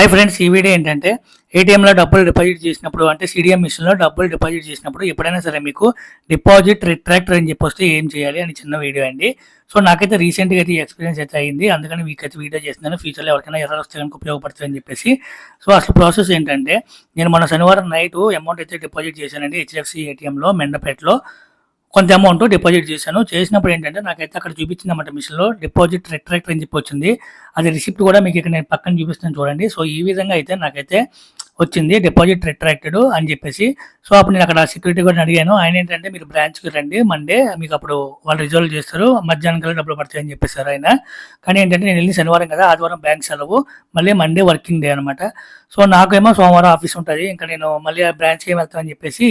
Hi friends ఈ video ఏంటంటే ఏటీఎంలో డబ్బులు డిపాజిట్ చేసినప్పుడు అంటే సిడిఎం మిషన్లో డబ్బులు డిపాజిట్ చేసినప్పుడు ఎప్పుడైనా సరే మీకు డిపాజిట్ రిట్రాక్టర్ అని చెప్పి వస్తే ఏం చేయాలి అని చిన్న వీడియో అండి. సో నాకైతే రీసెంట్గా అయితే ఎక్స్పీరియన్స్ అయితే అయింది. అందుకని మీకైతే వీడియో చేస్తున్నాను. ఫ్యూచర్లో ఎవరికైనా ఎర్రర్ వస్తే కనుక ఉపయోగపడుతుంది అని చెప్పేసి. సో అసలు ప్రాసెస్ ఏంటంటే నేను మన శనివారం నైట్ అమౌంట్ అయితే డిపాజిట్ చేశానండి హెచ్డిఎఫ్సి ఏటీఎంలో మెండపేటలో. కొంత అమౌంట్ డిపాజిట్ చేశాను. చేసినప్పుడు ఏంటంటే నాకైతే అక్కడ చూపించింది అన్నమాట మిషన్లో డిపాజిట్ రిట్రాక్టర్ అని చెప్పి వచ్చింది. అది రిసిప్ట్ కూడా మీకు ఇక్కడ నేను పక్కన చూపిస్తాను చూడండి. సో ఈ విధంగా అయితే నాకైతే వచ్చింది డిపాజిట్ రిట్రాక్టెడ్ అని చెప్పేసి. సో అప్పుడు నేను అక్కడ సెక్యూరిటీ కూడా అడిగాను. ఆయన ఏంటంటే మీరు బ్రాంచ్కి రండి. మండే మీకు అప్పుడు వాళ్ళు రిజల్వ్ చేస్తారు. మధ్యాహ్నం కల్లా డబ్బులు పడతాయి అని చెప్పేశారు ఆయన. కానీ ఏంటంటే నేను వెళ్ళి శనివారం కదా ఆదివారం బ్యాంక్ సెలవు. మళ్ళీ మండే వర్కింగ్ డే అనమాట సో నాకేమో సోమవారం ఆఫీస్ ఉంటుంది. ఇంకా నేను మళ్ళీ ఆ బ్రాంచ్కి వెళ్తానని చెప్పేసి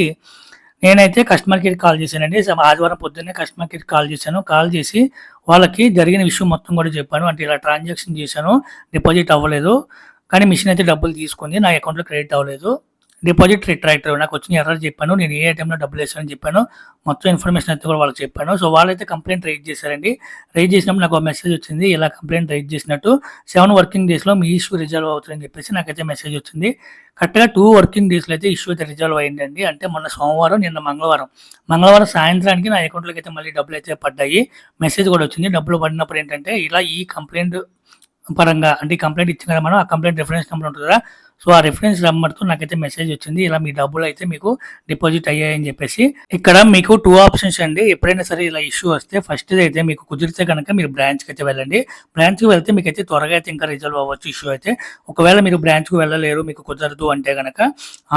నేనైతే కస్టమర్ కేర్ కాల్ చేశానండి. ఆదివారం పొద్దున్నే కస్టమర్ కేర్ కాల్ చేశాను. కాల్ చేసి వాళ్ళకి జరిగిన విషయం మొత్తం కూడా చెప్పాను. అంటే ఇలా ట్రాన్సాక్షన్ చేశాను డిపాజిట్ అవ్వలేదు. కానీ మిషన్ అయితే డబ్బులు తీసుకుంది. నా అకౌంట్లో క్రెడిట్ అవ్వలేదు. Deposit retractor. నాకు వచ్చిన ఎర్రర్ చెప్పాను నేను ఏ టైంలో డబ్బులు వేసానని చెప్పాను మొత్తం ఇన్ఫర్మేషన్ అయితే కూడా వాళ్ళకి చెప్పాను. సో వాళ్ళైతే కంప్లైంట్ రైజ్ చేశారండి. రైజ్ చేసినప్పుడు నాకు ఒక మెసేజ్ వచ్చింది ఇలా కంప్లైంట్ రైజ్ చేసినట్టు. సెవెన్ వర్కింగ్ డేస్లో మీ ఇష్యూ రిజాల్వ్ అవుతుందని చెప్పేసి నాకైతే మెసేజ్ వచ్చింది. కరెక్ట్గా టూ వర్కింగ్ డేస్లో అయితే ఇష్యూ అయితే రిజాల్వ్ అయ్యిందండి అంటే మొన్న సోమవారం నిన్న మంగళవారం. మంగళవారం సాయంత్రానికి నా అకౌంట్లోకి అయితే మళ్ళీ డబ్బులు అయితే పడ్డాయి. మెసేజ్ కూడా వచ్చింది. డబ్బులు పడినప్పుడు ఏంటంటే ఇలా ఈ కంప్లైంట్ పరంగా అంటే కంప్లైంట్ ఇచ్చిన కదా మనం ఆ కంప్లైంట్ రిఫరెన్స్ నెంబర్ ఉంటుంది కదా సో ఆ రిఫరెన్స్ నెంబర్తో నాకైతే మెసేజ్ వచ్చింది. ఇలా మీ డబ్బులు అయితే మీకు డిపాజిట్ అయ్యాయని చెప్పేసి. ఇక్కడ మీకు టూ ఆప్షన్స్ అండి. ఎప్పుడైనా సరే ఇలా ఇష్యూ వస్తే ఫస్ట్ అయితే మీకు కుదిరితే కనుక మీరు బ్రాంచ్కి అయితే వెళ్ళండి. బ్రాంచ్కి వెళ్తే మీకు అయితే త్వరగా అయితే ఇంకా రిజల్వ్ అవ్వచ్చు ఇష్యూ అయితే. ఒకవేళ మీరు బ్రాంచ్కి వెళ్ళలేరు మీకు కుదరదు అంటే కనుక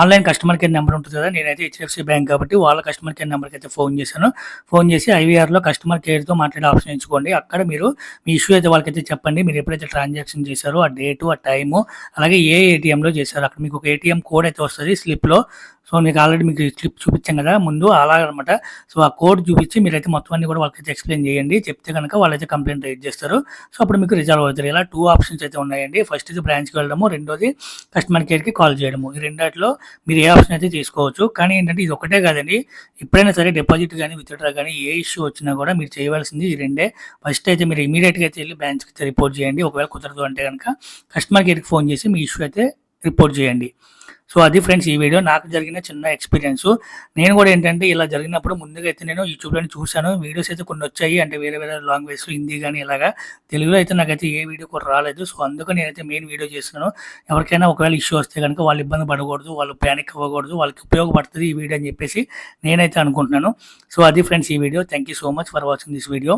ఆన్లైన్ కస్టమర్ కేర్ నెంబర్ ఉంటుంది కదా నేనైతే హెచ్డిఎఫ్సి బ్యాంక్ కాబట్టి వాళ్ళ కస్టమర్ కేర్ నెంబర్కి అయితే ఫోన్ చేశాను. ఫోన్ చేసి ఐవీఆర్లో కస్టమర్ కేర్తో మాట్లాడే ఆప్షన్ ఎంచుకోండి. అక్కడ మీరు మీ ఇష్యూ అయితే వాళ్ళకైతే చెప్పండి. మీరు ఎప్పుడైతే ట్రాన్సాక్షన్ చేశారో ఆ డేటు ఆ టైము అలాగే ఏ ఏటీఎంలో చేశారు. అక్కడ మీకు ఒక ఏటీఎం కోడ్ అయితే వస్తుంది స్లిప్లో సో మీకు ఆల్రెడీ మీకు స్లిప్ చూపించాం కదా ముందు అలాగనమాట. సో ఆ కోడ్ చూపించి మీరైతే మొత్తం అన్ని కూడా వాళ్ళకైతే ఎక్స్ప్లెయిన్ చేయండి. చెప్తే కనుక వాళ్ళైతే కంప్లైంట్ రైజ్ చేస్తారు. సో అప్పుడు మీకు రిజాల్వ్ అవుతారు. ఇలా టూ ఆప్షన్స్ అయితే ఉన్నాయండి. ఫస్ట్ ఇది బ్రాంచ్కి వెళ్ళడము రెండోది కస్టమర్ కేర్కి కాల్ చేయడము. ఈ రెండాటిలో మీరు ఏ ఆప్షన్ అయితే తీసుకోవచ్చు. కానీ ఏంటంటే ఇది ఒకటే కాదండి. ఎప్పుడైనా సరే డిపాజిట్ కానీ విత్డ్రా కానీ ఏ ఇష్యూ వచ్చినా కూడా మీరు చేయవలసింది ఈ రెండే. ఫస్ట్ అయితే మీరు ఇమీడియట్గా అయితే వెళ్ళి బ్రాంచ్కి రిపోర్ట్ చేయండి. ఒకవేళ కుదరదు అంటే కనుక కస్టమర్ కేర్కి ఫోన్ చేసి మీ ఇష్యూ అయితే రిపోర్ట్ చేయండి. సో అది ఫ్రెండ్స్ ఈ వీడియో నాకు జరిగిన చిన్న ఎక్స్పీరియన్స్. నేను కూడా ఏంటంటే ఇలా జరిగినప్పుడు ముందుగా అయితే నేను యూట్యూబ్లో చూశాను. వీడియోస్ అయితే కొన్ని వచ్చాయి. అంటే వేరే వేరే లాంగ్వేజ్ హిందీ కానీ ఇలాగా. తెలుగులో అయితే నాకైతే ఏ వీడియో కూడా రాలేదు. సో అందుకని నేనైతే మెయిన్ వీడియో చేస్తున్నాను. ఎవరికైనా ఒకవేళ ఇష్యూ వస్తే కనుక వాళ్ళు ఇబ్బంది పడకూడదు వాళ్ళు ప్యానిక్ అవ్వకూడదు వాళ్ళకి ఉపయోగపడుతుంది ఈ వీడియో అని చెప్పేసి నేనైతే అనుకుంటున్నాను. సో అది ఫ్రెండ్స్ ఈ video. Thank you so much for watching this video.